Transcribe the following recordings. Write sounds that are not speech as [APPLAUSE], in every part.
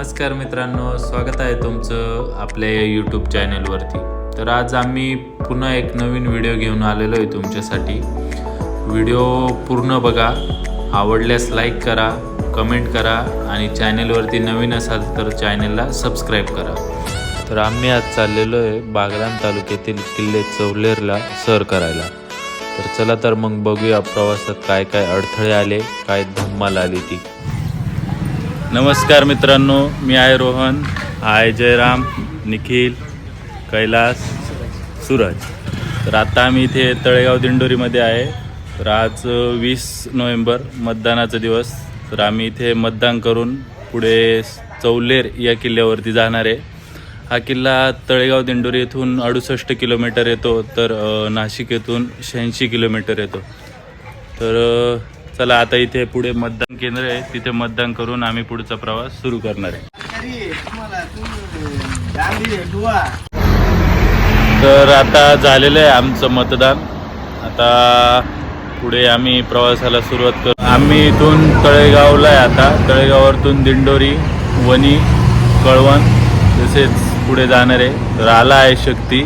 नमस्कार मित्रांनो स्वागत आहे तुमचं आपल्या या यूट्यूब चॅनेलवरती तर आज आम्ही पुन्हा एक नवीन व्हिडिओ घेऊन आलेलो आहे तुमच्यासाठी. व्हिडिओ पूर्ण बघा आवडल्यास लाईक करा कमेंट करा आणि चॅनेलवरती नवीन असाल तर चॅनेलला सबस्क्राईब करा. तर आम्ही आज चाललेलो आहे बागलाण तालुक्यातील किल्ले चौलेरला सर करायला. तर चला तर मग बघूया प्रवासात काय काय अडथळे आले काय धम्माल आली ती. नमस्कार मित्रांनो मी आहे रोहन आय जयराम निखिल कैलास सूरज. तर आता आम्ही इथे तळेगाव दिंडोरीमध्ये आहे. तर आज वीस नोव्हेंबर मतदानाचा दिवस. तर आम्ही इथे मतदान करून पुढे चौलेर या किल्ल्यावरती जाणार आहे. हा किल्ला तळेगाव दिंडोरी येथून अडुसष्ट किलोमीटर येतो तर नाशिक येथून शहाऐंशी किलोमीटर येतो. तर चला आता इथे पुढे मतदान केंद्र आहे. तिथे मतदान करून आम्ही पुढचा प्रवास सुरू करणार आहे. तर आता झालेलं आहे आमचं मतदान. आता पुढे आम्ही प्रवासाला सुरुवात करू. आम्ही इथून तळेगावला आहे आता. तळेगावातून दिंडोरी वणी कळवण तसेच पुढे जाणार आहे. तर आला आहे शक्ती.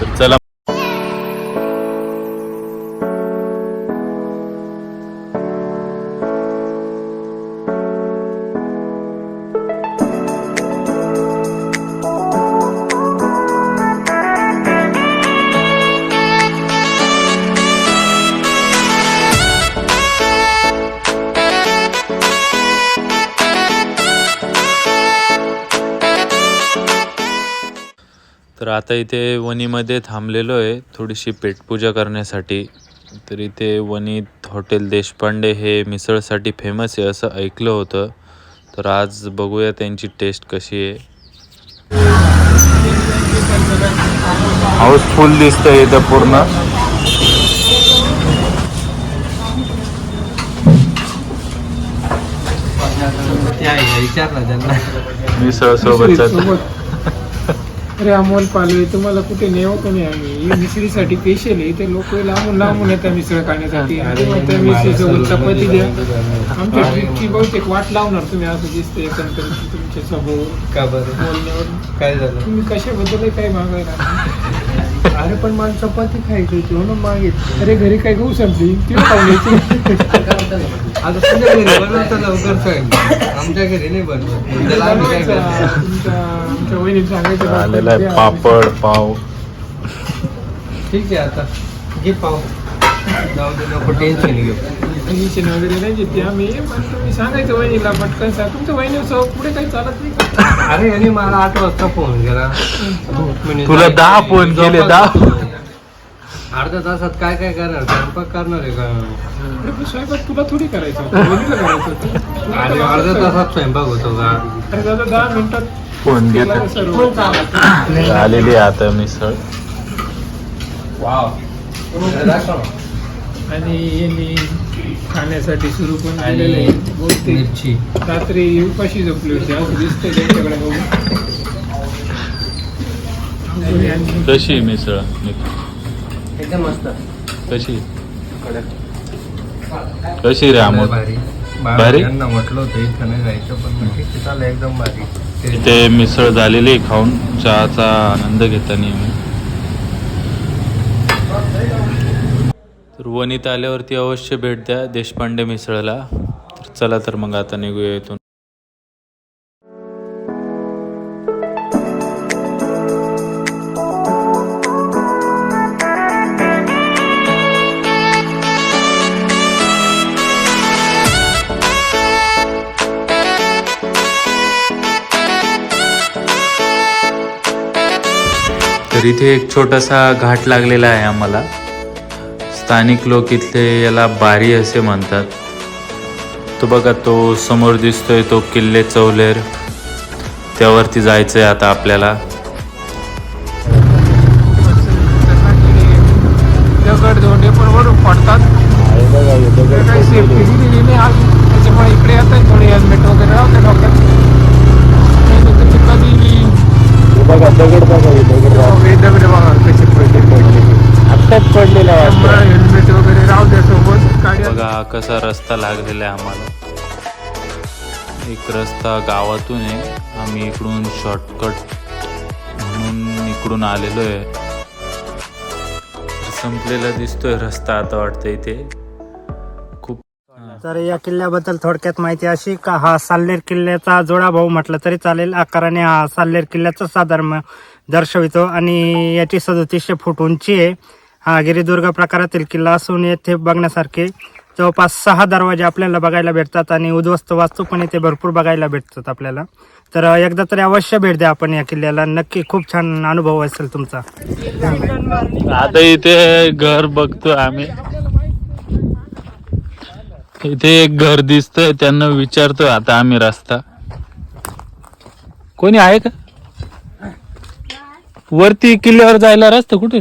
तर चला. तर आता इथे वणीमध्ये थांबलेलो आहे. थोडीशी पेटपूजा करण्यासाठी. तर इथे वणीत हॉटेल देशपांडे हे मिसळसाठी फेमस आहे असं ऐकलं होतं. तर आज बघूया त्यांची टेस्ट कशी आहे. हाऊसफुल दिसतंय इथं पूर्ण. विचारला त्यांना. मिसळ सोबतचा अरे अमोल पालवे तुम्हाला कुठे नेऊ कोणी आम्ही? मिसळीसाठी स्पेशल आहे ते लोक लांबून लांबून येतात मिसळ खाण्यासाठी. आणि म्हणतात मिसळीसोबत चपाती द्या. आमच्या ट्रिपची बहुतेक वाट लावणार तुम्ही असं दिसतं एकंदरीत तुमच्या स्वभाव का बरं? बोलण्यावर काय झालं? तुम्ही कशाबद्दल काही मागायला? अरे पण मला चपाती खायची होती म्हणून मागितली. अरे घरी काय गहू संपली ती खाऊन आता घरी बनवतं लवकर स्वयंपाक आमच्या घरी नाही बनवत. त्याला आम्ही काय करतो तुमच्या आमच्या वहिनी सांगायचं आलेला आहे पापड पाव. ठीक आहे आता. घे पाव. जाऊ दे नको टेन्शन घेऊ. टेन्शन वगैरे नाही घेते आम्ही पण तुम्ही सांगायचं वहिनीला पटकन सांग. तुमच्या वहिनीसह पुढे काही चालत नाही का? अरे यांनी मला आठ वाजता फोन केला. तुला दहा. फोन केले. दहा अर्ध्या तासात काय काय करणार? स्वयंपाक करणार आहे का? अरे पण स्वयंपाक तुला थोडी करायचं करायचं होतं. अर्ध्या तासात स्वयंपाक होतो का? अरे दादा दहा मिनिटात फोन केला घेत सर्व. आलेली आहे आता मिसळ वाव. आणि यांनी खाण्यासाठी सुरू पण आणि केलेलं आहे. बहुतेक मिरची. रात्री उपाशी झोपली होती. असं दिसतंय त्यांच्याकडे बघून. आणि कशी मिसळ? एकदम मस्त. कशी? कशी रे अमोल? भारी. भारी? म्हटलं होतं इथं नाही जायचं पण मग ठीक आहे चालेल एकदम भारी. इथे मिसळ झालेली आहे खाऊन चहाचा आनंद घेता नेहमी. तर वणीत आल्यावरती अवश्य भेट द्या देशपांडे मिसळला. तर चला तर मग आता निघूया इथून. तर इथे एक छोटासा घाट लागलेला आहे आम्हाला. स्थानिक लोक इथले याला बारी असे म्हणतात. तो बघा तो समोर दिसतोय तो किल्ले चौलेर. त्यावरती जायचंय आता आपल्याला. दगड धोंडे पण वरून पडतात. काही सेफ्टी दिलेली नाही आज त्याच्यामुळे इकडे येतात थोडी हेल्मेट वगैरे राहते डॉक्टर कधी बघा दगड बघा हे दगड बघा कसे पडले आत्ताच पडलेला त्यामुळे हेल्मेट वगैरे राहू द्या सोबत. गाड्या बघा कसा रस्ता लागलेला आहे आम्हाला. एक रस्ता गावातून आहे. आम्ही इकडून शॉर्टकट म्हणून इकडून आलेलो आहे. संपलेला दिसतोय रस्ता आता वाटतं इथे तर या किल्ल्याबद्दल थोडक्यात माहिती अशी का हा साल्लेर किल्ल्याचा जोडा भाऊ म्हटलं तरी चालेल. आकाराने हा साल्लेर किल्ल्याचा साधर्म दर्शवितो आणि याची सदोतीसशे फूट उंची आहे. हा गिरिदुर्ग प्रकारातील किल्ला असून येथे बघण्यासारखे जवळपास सहा दरवाजे आपल्याला बघायला भेटतात आणि उद्ध्वस्त वास्तू पण इथे भरपूर बघायला भेटतात आपल्याला. तर एकदा तरी अवश्य भेट द्या आपण या किल्ल्याला. नक्की खूप छान अनुभव असेल तुमचा. आता इथे घर बघतो आम्ही. इथे एक घर दिसतंय त्यांना विचारतोय आता आम्ही रस्ता. कोणी आहे का? वरती किल्ल्यावर जायला रस्ता कुठे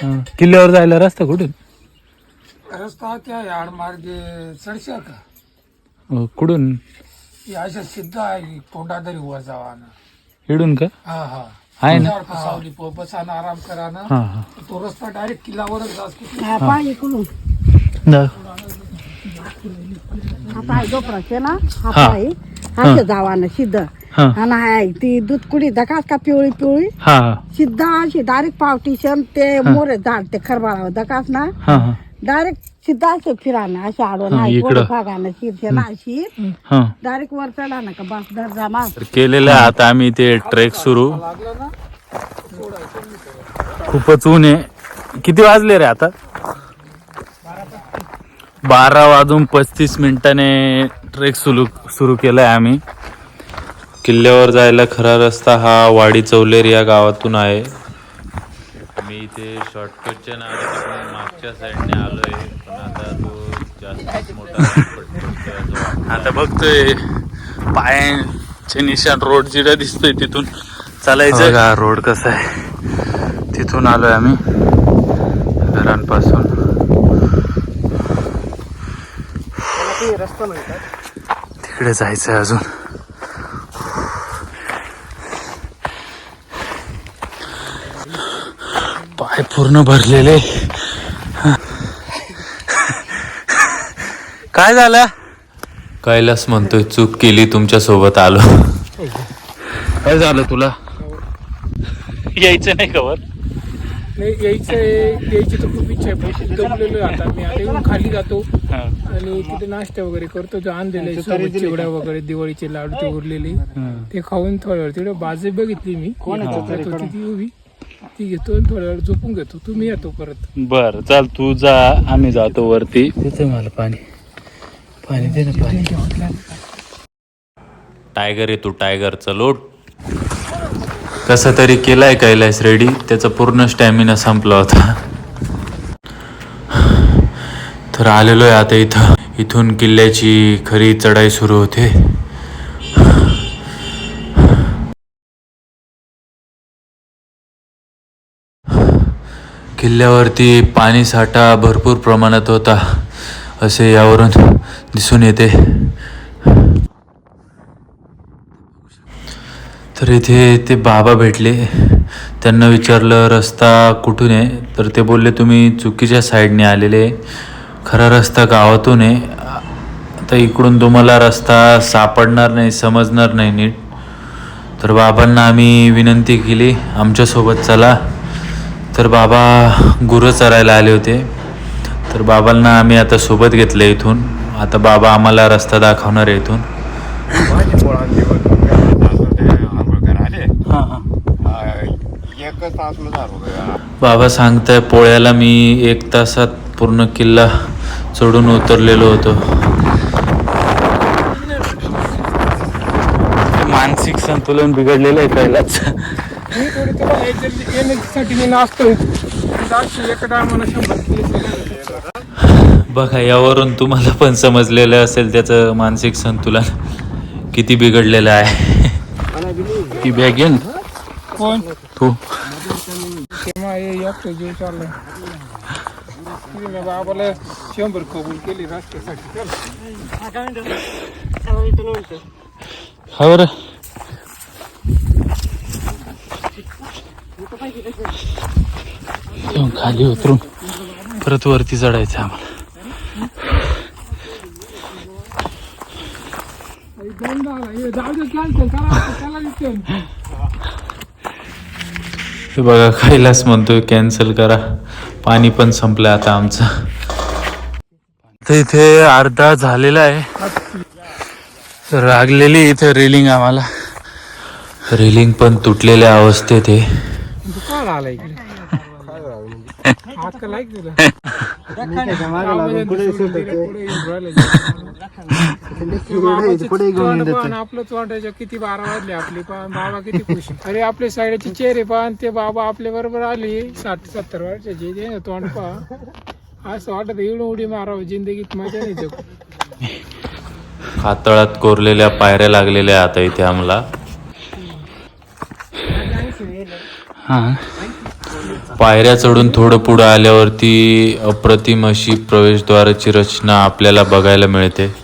हा, किल्ल्यावर जायला रस्ता कुठे रस्ता त्या याड मार्गे चढशा का? अ, कुठून? ही अशा सिद्ध आहे तोंडादरी वर जावा ना इडून का? हा हा. आहे ना? सावली प- बसा ना आराम करा ना हा हा. तो रस्ता डायरेक्ट किल्ल्यावरच जास्त दा- जोपराचे ना हा. असे सिद्ध. हा. आणि आहे ती दूध कुडी दकास का पिवळी पिवळी? हा सिद्ध अशी डायरेक्ट पावटीशन ते मोरे झाड ते खरबाळावर दकास ना. हा हा. डायरेक्ट सिद्ध असे फिरा ना असे आडवं नाही इकडं. भागा ना शिरशे ना अशी हा. डायरेक्ट वर चढा ना का बस धर जमा तर केलेलं आहे आता आम्ही ते ट्रेक सुरू. खूपच ऊन आहे. किती वाजले रे आता? बारा वाजून पस्तीस मिनिटाने ट्रेक सुरू सुरू केलाय आम्ही. किल्ल्यावर जायला खरा रस्ता हा वाडी चौलेर या गावातून आहे. मी इथे शॉर्टकटच्या नावाने मागच्या साईडने आलोय. पण आता तो जास्त मोठा. आता बघतोय. पायांचे निशाण रोड जिरा दिसतोय तिथून. चालायचं का रोड कसा आहे. तिथून आलोय आम्ही. घरांपासून. तिकडे जायचंय अजून पाय पूर्ण भरलेले. काय झालं? कैलास म्हणतोय चूक केली तुमच्यासोबत आलो. काय झालं तुला? यायचं नाही कवर नाही यायचं आहे यायची तर खूप इच्छा आहे. पण खूप दमलेलो आहे आता. मी आता येऊन खाली जातो. आणि तिथे नाश्ता वगैरे करतो. जो आणलेला आहे सोबत चिवड्या वगैरे दिवाळीचे लाडू ते उरलेले. ते खाऊन थोड्या वेळ. तिकडे बाजे बघितली मी. कोपऱ्यात होती ती उभी. ती घेतो आणि थोड्या वेळ झोपून घेतो. तुम्ही येतो परत. बर चाल तू जा. आम्ही जातो वरती. तिथे मला पाणी. पाणी दे ना पाणी. टायगर आहे तू टायगरचा लोट कसा तरी केलाय कैलास रेडी त्याचा पूर्ण स्टॅमिना संपला होता. तर आलेलो आहे आता इथं. इथून किल्ल्याची खरी चढाई सुरू होते. किल्ल्यावरती पाणी साठा भरपूर प्रमाणात होता असे यावरून दिसून येते. तर इथे ते बाबा भेटले. त्यांना विचारलं रस्ता कुठून आहे? तर ते बोलले तुम्ही चुकीच्या साईडने आलेले खरा रस्ता गावातून आहे. आता इकडून तुम्हाला रस्ता सापडणार नाही समजणार नाही नीट. तर बाबांना आम्ही विनंती केली आमच्यासोबत चला. तर बाबा गुरं चरायला आले होते. तर बाबांना आम्ही आता सोबत घेतलं इथून. आता बाबा आम्हाला रस्ता दाखवणार आहे इथून. बाबा सांगताय पोळ्याला मी एक तासात पूर्ण किल्ला चढून उतरलेलो होतो. मानसिक संतुलन बिघडलेलं आहे पहिलाच. मी थोडी तुला येण्यासाठी मी नाचतो जास्त एका टायमाला शंभर किलो बघा यावरून तुम्हाला पण समजलेलं असेल त्याचं मानसिक संतुलन किती बिघडलेलं आहे. ती बॅग घेऊन कोण? तू तेव्हा हे एकटं जीव चाललाय. तिने बाबाला शंभर कबूल केली चल. हा बरं. येऊन खाली उतरून परत वरती चढायचं आम्हाला. हे बघा कैलास म्हणतोय कॅन्सल करा. पाणी पण संपलं आता आमचं. तर इथे अर्धा झालेला आहे. लागलेली इथे रेलिंग आम्हाला. रेलिंग पण तुटलेल्या अवस्थेत आहे. आला तुला आपलं तोंडाच्या किती बारा वाजले आपले पण बाबा किती खुश अरे आपले साईडचे चेहरे पण ते बाबा आपल्या बरोबर आले. साठ सत्तर वर्षाचे तोंड पहा. असं वाटत एवढं उडी मारावं जिंदगीत मजा नाही जगू. कातळात कोरलेल्या पायऱ्या लागलेल्या आता इथे आम्हाला. हां. पायऱ्या चढून थोडं पुढं आल्यावरती अप्रतिम अशी प्रवेशद्वाराची रचना आपल्याला बघायला मिळते.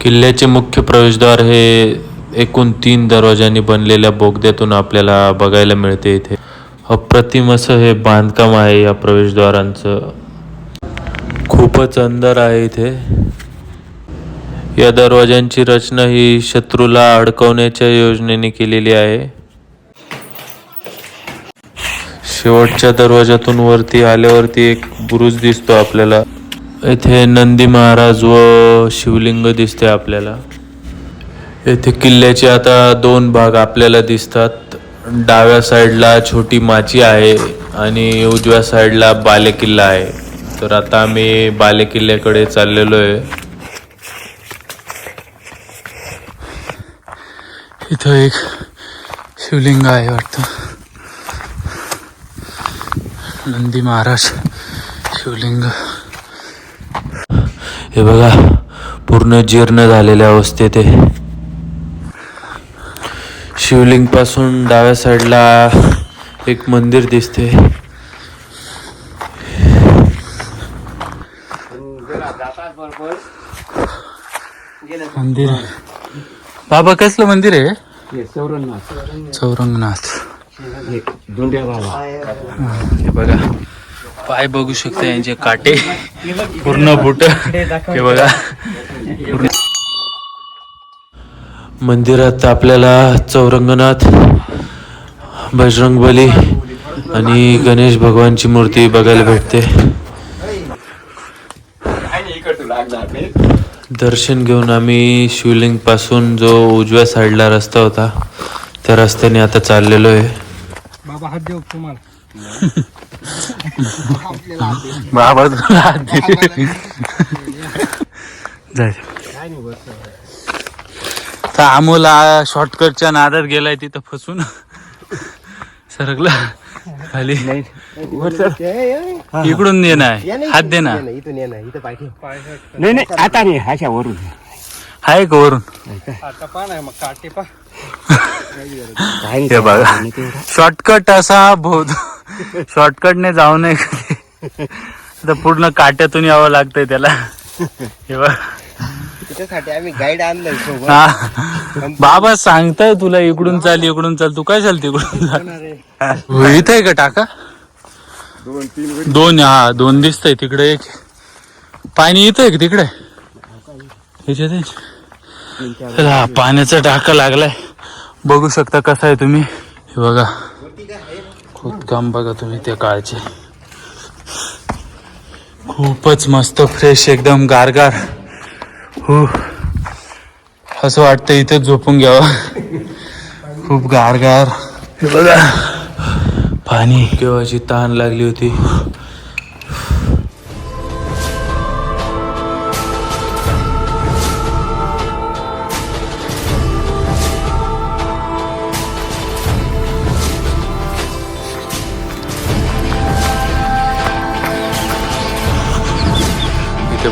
किल्ल्याचे मुख्य प्रवेशद्वार हे एकूण तीन दरवाजांनी बनलेल्या बोगद्यातून आपल्याला बघायला मिळते इथे. अप्रतिम असं हे बांधकाम आहे या प्रवेशद्वारांचं. खूपच अंदर आहे इथे. या दरवाजांची रचना ही शत्रूला अडकवण्याच्या योजनेने केलेली आहे. शेवटच्या दरवाजातून वरती आल्यावरती एक बुरुज दिसतो आपल्याला. येथे नंदी महाराज व शिवलिंग दिसते आपल्याला. येथे किल्ल्याचे आता दोन भाग आपल्याला दिसतात. डाव्या साईडला छोटी माची आहे आणि उजव्या साईडला बालेकिल्ला आहे. तर आता आम्ही बालेकिल्ल्याकडे चाललेलो आहे इथं एक शिवलिंग आहे वाटतं. नंदी महाराज शिवलिंग. हे बघा पूर्ण जीर्ण झालेल्या अवस्थेत आहे शिवलिंगपासून डाव्या साईडला एक मंदिर दिसते. मंदिर बाबा कसलं मंदिर आहे? चौरंगनाथ हे बघा. पाय बघू शकता यांचे काटे. पूर्ण बुट. हे बघा. पूर्ण- मंदिरात आपल्याला चौरंगनाथ बजरंगबली आणि गणेश भगवानची मूर्ती बघायला भेटते. दर्शन घेऊन आम्ही शिवलिंगपासून जो उजव्या साईडला रस्ता होता त्या रस्त्याने आता चाललेलो आहे. बाबा हात देऊ तुम्हाला. बाबा तुला हात दे. जाय. तर अमोल शॉर्टकटच्या नादात गेलाय तिथं फसून. सरकला. खाली. इकडून ये ना हात दे ना नाही नाही आता नाही अशा वरून. आहे का वरून आता पहा ना मग काटे पा हे बघा. शॉर्टकट असा बहुत शॉर्टकटने जाऊ नये आता पूर्ण काट्यातून यावं लागतंय त्याला. हे बघ. त्याच्यासाठी आम्ही गाईड आणलंय सोबत. हा. बाबा सांगताय तुला इकडून चाल इकडून चाल. तू काय चाल तिकडून चाल? हो, इथं का टाका? दोन हा दोन दिसतंय तिकडे एक. पाणी इथं आहे का तिकडे? ह्याच्यात आहे? चला, पाण्याचा टाका लागलाय. बघू शकता कसा आहे तुम्ही. हे बघा. खोदकाम बघा तुम्ही त्या काळचे. खूपच मस्त फ्रेश एकदम गारगार. हो. असं वाटतं इथे झोपून घ्यावं. खूप गारगार. हे बघा. पाणी केव्हाची ताण लागली होती.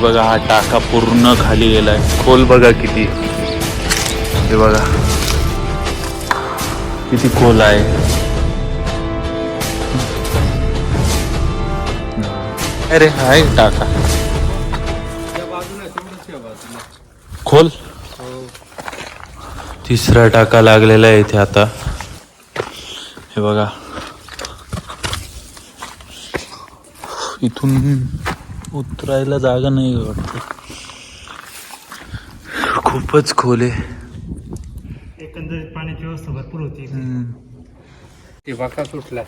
बघा हा टाका पूर्ण खाली गेलाय. खोल बघा किती. हे बघा. किती खोल आहे. अरे हाय टाका. खोल. तिसरा टाका लागलेला आहे इथे आता. हे बघा. इथून उतरायला जागा नाही वाटत. खूपच खोल आहे. एकंदरीत पाण्याची व्यवस्था भरपूर होती. ते बका सुटला.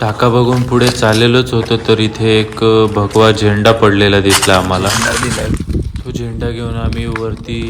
टाका बघून पुढे चाललेलोच होतो तर इथे एक भगवा झेंडा पडलेला दिसला आम्हाला. तो झेंडा घेऊन आम्ही वरती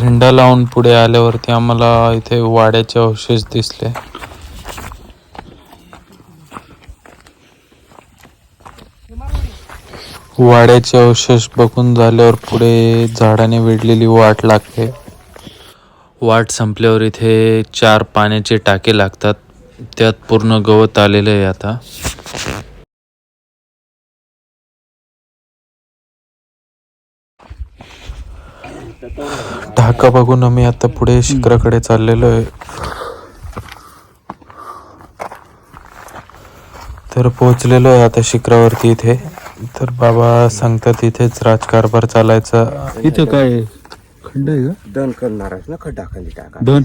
झेंडा लावून पुढे आल्यावरती आम्हाला इथे वाड्याचे अवशेष दिसले. वाड्याचे अवशेष बघून झाल्यावर पुढे झाडाने वेढलेली वाट लागते. वाट संपल्यावर इथे चार पाण्याचे टाके लागतात. त्यात पूर्ण गवत आलेलं आहे आता. ढाका बघून आम्ही आता पुढे शिखराकडे चाललेलो आहे. तर पोहोचलेलो आहे आता शिखरावरती इथे. तर बाबा सांगतात इथेच राजकारभार चालायचा. इथं काय खड्ड आहे का? दन करणारच ना खड्डा खाली टाका. दोन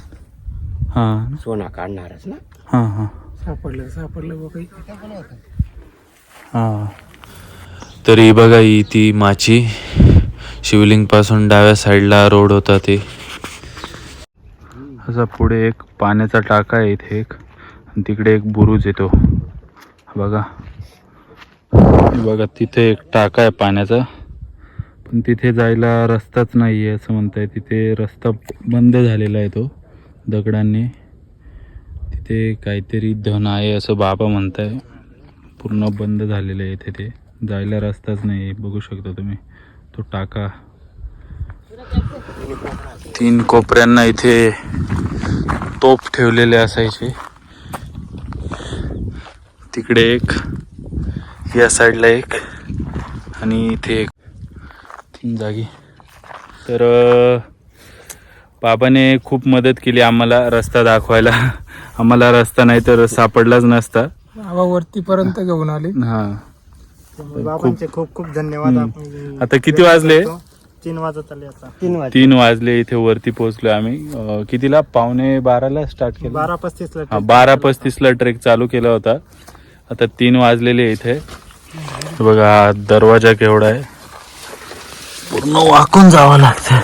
हा. सोना काढणारच ना. हा हा. सापडलं सापडलं बघ काही हा. तरी बघा ही ती माची. शिवलिंगपासून डाव्या साईडला रोड होता ते. असा पुढे एक पाण्याचा टाका आहे इथे एक. आणि तिकडे एक बुरुज येतो बघा. बघा तिथे एक टाका आहे पाण्याचा. पण तिथे जायला रस्ताच नाही आहे असं म्हणताय. तिथे रस्ता बंद झालेला आहे तो दगडांनी. तिथे काहीतरी धन आहे असं बाबा म्हणताय. पूर्ण बंद झालेलं आहे इथे ते. जायला रस्ताच नाही बघू शकता तुम्ही. तो टाका. तीन कोपऱ्यांना इथे तोफ ठेवलेले असायचे. तिकडे एक या साईडला एक आणि इथे एक. तीन जागी. तर बाबाने खूप मदत केली आम्हाला रस्ता दाखवायला. आम्हाला रस्ता नाही तर सापडलाच नसता. वरतीपर्यंत घेऊन आले. हा. बाबांचे खूप खूप धन्यवाद आपण आता किती वाजले? तीन वाजत आले आता. तीन वाजता तीन वाजले इथे वरती पोहोचलो आम्ही. अं, कितीला? पावणे बाराला स्टार्ट केलं बारा पस्तीस ला हा बारा पस्तीस ला ट्रेक चालू केला होता. आता तीन वाजलेले आहे इथे. हे बघा हा दरवाजा केवढा आहे. पूर्ण वाकून जावं लागतं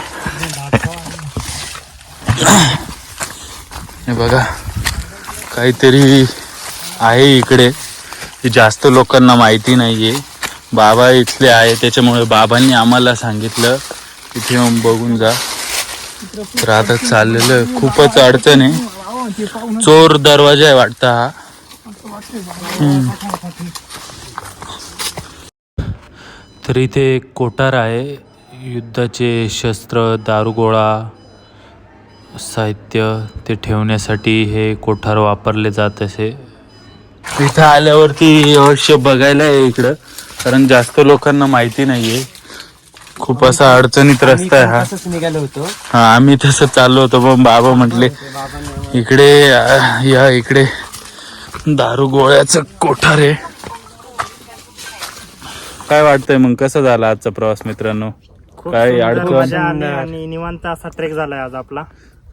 हे बघा काहीतरी आहे इकडे. हे जास्त लोकांना माहिती नाहीये. बाबा इथले आहे त्याच्यामुळे बाबांनी आम्हाला सांगितलं. इथे येऊन बघून जा. तर आता चाललेलं खूपच अडचण आहे. चोर दरवाजा आहे वाटतं हा. तर इथे एक कोठार आहे. युद्धाचे शस्त्र दारुगोळा साहित्य ते ठेवण्यासाठी हे कोठार वापरले जात असे. इथं आल्यावरती अवश्य बघायला आहे इकडं. कारण जास्त लोकांना माहिती नाहीये. खूप असा अडचणीत रस्ता आहे हा. तसंच निघालो होतो. हा आम्ही तसं चाललो होतो पण बाबा म्हटले इकडे अं, या इकडे दारू गोळ्याचं कोठार आहे. काय वाटतंय मग कसं झाला आजचा प्रवास मित्रांनो? काय अडचण? मजा आली आणि निवांत असा ट्रेक झालाय आज आपला.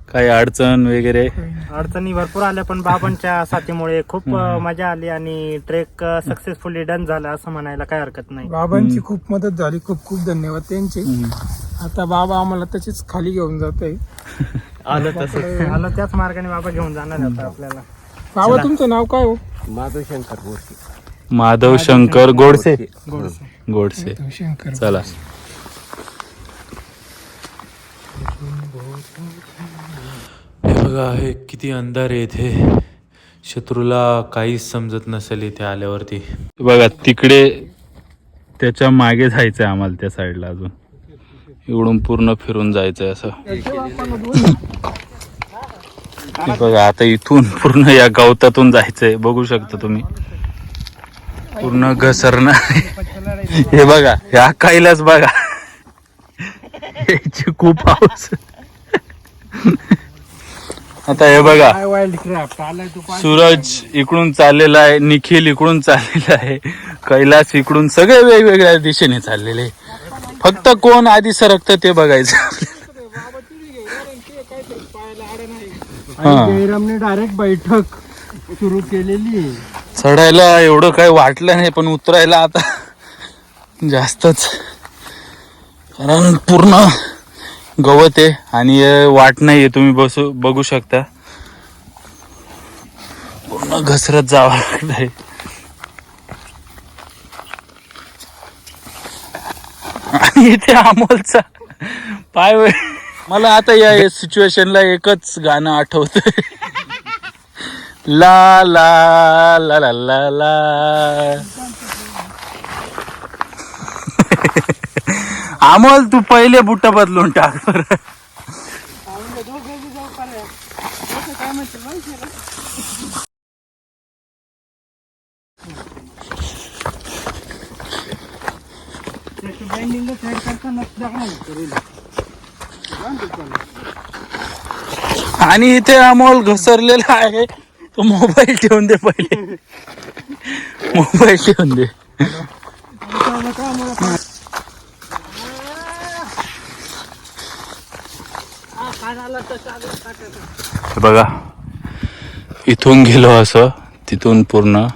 काही अडचण वगैरे? अडचणी भरपूर आल्या पण बाबांच्या साथीमुळे खूप अं, मजा आली आणि ट्रेक सक्सेसफुली डन झाला असं म्हणायला काय हरकत नाही. बाबांची खूप मदत झाली खूप खूप धन्यवाद त्यांचे. आता बाबा आम्हाला तसेच खाली घेऊन जात आहे [LAUGHS] आलं तसं. आलं त्याच मार्गाने बाबा घेऊन जाणार आता आपल्याला. बाबा तुमचं नाव काय हो? माधव शंकर गोष्टी माधव शंकर गोडसे. गोडसे. गोडसे. शंकर चला. हे बघा हे किती अंधार आहे इथे शत्रूला काहीच समजत नसेल इथे आल्यावरती. बघा तिकडे त्याच्यामागे जायचंय आम्हाला त्या साईडला अजून. इकडून पूर्ण फिरून जायचंय असं. बघा आता इथून पूर्ण या गवतातून जायचंय. बघू शकता तुम्ही. पूर्ण घसरणार हे बघा ह्या काहीलाच बघा. याची खूप पाऊस. [LAUGHS] आता हे बघा. वाईल्ड क्राफ्ट आलाय तू सूरज इकडून चाललेला आहे निखिल इकडून चाललेला आहे कैलास इकडून सगळे वेगवेगळ्या दिशेने चाललेले फक्त कोण आधी सरकतं ते बघायचं. हा. जयरामने डायरेक्ट बैठक सुरू केलेली आहे. चढायला एवढं काही वाटलं नाही पण उतरायला आता जास्तच कारण पूर्ण गवत आहे आणि वाट नाही आहे तुम्ही बसू बघू शकता. पूर्ण घसरत जावं लागतंय. आणि इथे अमोलचा पाय मला आता या सिच्युएशनला एकच गाणं आठवत ला ला ला ला ला. अमोल तू पहिले बुट्ट बदलून टाक आणि इथे अमोल घसरलेला आहे. तो मोबाईल ठेवून दे पहिले. मोबाईल ठेवून दे. बघा. इथून गेलो असं तिथून पूर्ण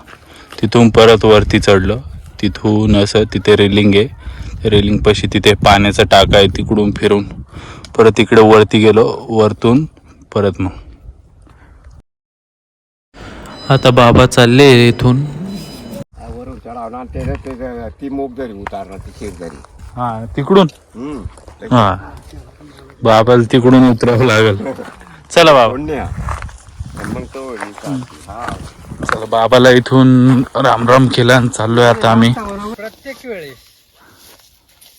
तिथून परत वरती चढलो. तिथून असं तिथे रेलिंग आहे. रेलिंग पाशी तिथे पाण्याचा टाका आहे तिकडून फिरून. परत इकडे वरती गेलो वरतून परत मग. आता बाबा चालले इथून. वरून चढावणार ते ते- ती मोग जरी उतारणार ती हा तिकडून? हा. बाबाला तिकडून उतरावं लागेल. चला बाबा. हा. चला बाबाला इथून राम राम केला आणि चाललोय आता आम्ही. प्रत्येक वेळेस.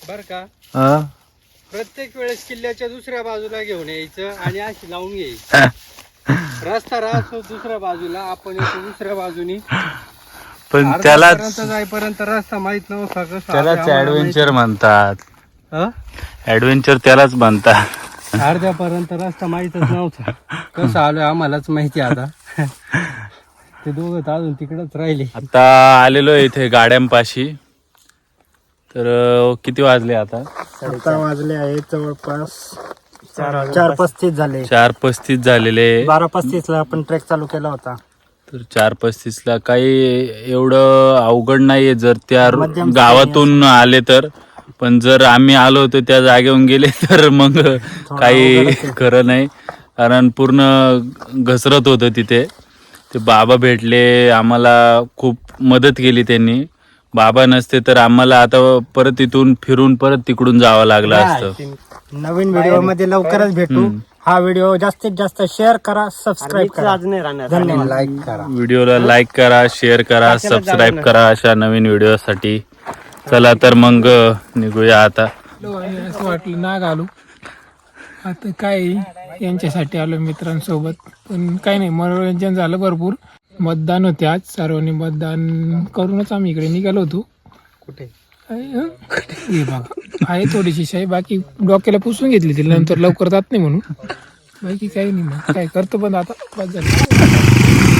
बर का? हा? प्रत्येक वेळेस किल्ल्याच्या दुसऱ्या बाजूला घेऊन यायचं आणि अशी लावून घ्यायची. रस्ता राहतो दुसऱ्या बाजूला आपण येतो दुसऱ्या बाजूनी. पण त्यालाच जाईपर्यंत रस्ता माहीत नव्हता कसं. त्यालाच ऍडव्हेंचर म्हणतात? ऍडव्हेंचर त्यालाच म्हणतात. अर्ध्यापर्यंत रस्ता माहितच नव्हता. कसं आलोय आम्हालाच माहिती आता. ते दोघं तर अजून तिकडच राहिले. आता आलेलो इथे गाड्यांपाशी. तर किती वाजले आता? आता वाजले आहेत जवळपास चार पस्तीस झाले. चार पस्तीस झालेले. बारा पस्तीस ला आपण ट्रेक चालू केला होता. तर चार पस्तीसला काही एवढं अवघड नाहीये जर त्या गावातून आले तर. पण जर आम्ही आलो होतो त्या जागेहून गेले तर मग काही खरं नाही. कारण पूर्ण घसरत होतं तिथे. ते बाबा भेटले आम्हाला खूप मदत केली त्यांनी. बाबा नसते तर आम्हाला आता परत इथून फिरून परत तिकडून जावं लागलं असतं. नवीन व्हिडिओमध्ये लवकरच भेटू. हा व्हिडिओ जास्तीत जास्त शेअर करा सबस्क्राईब करा. धन्यवाद. लाईक करा व्हिडिओला लाईक करा शेअर करा सबस्क्राईब करा अशा नवीन व्हिडिओसाठी. चला तर मग निघूया आता. असं वाटलं ना घालू आता काय यांच्यासाठी आलो मित्रांसोबत. पण काही नाही मनोरंजन झालं भरपूर. मतदान होते आज सर्वांनी मतदान करूनच आम्ही इकडे निघालो होतो. कुठे? हे बघा. आहे थोडीशी शाही बाकी डोक्याला पुसून घेतली तिला नंतर लवकर जात नाही म्हणून. बाकी काही नाही मग काय करतो पण आता बस झालं.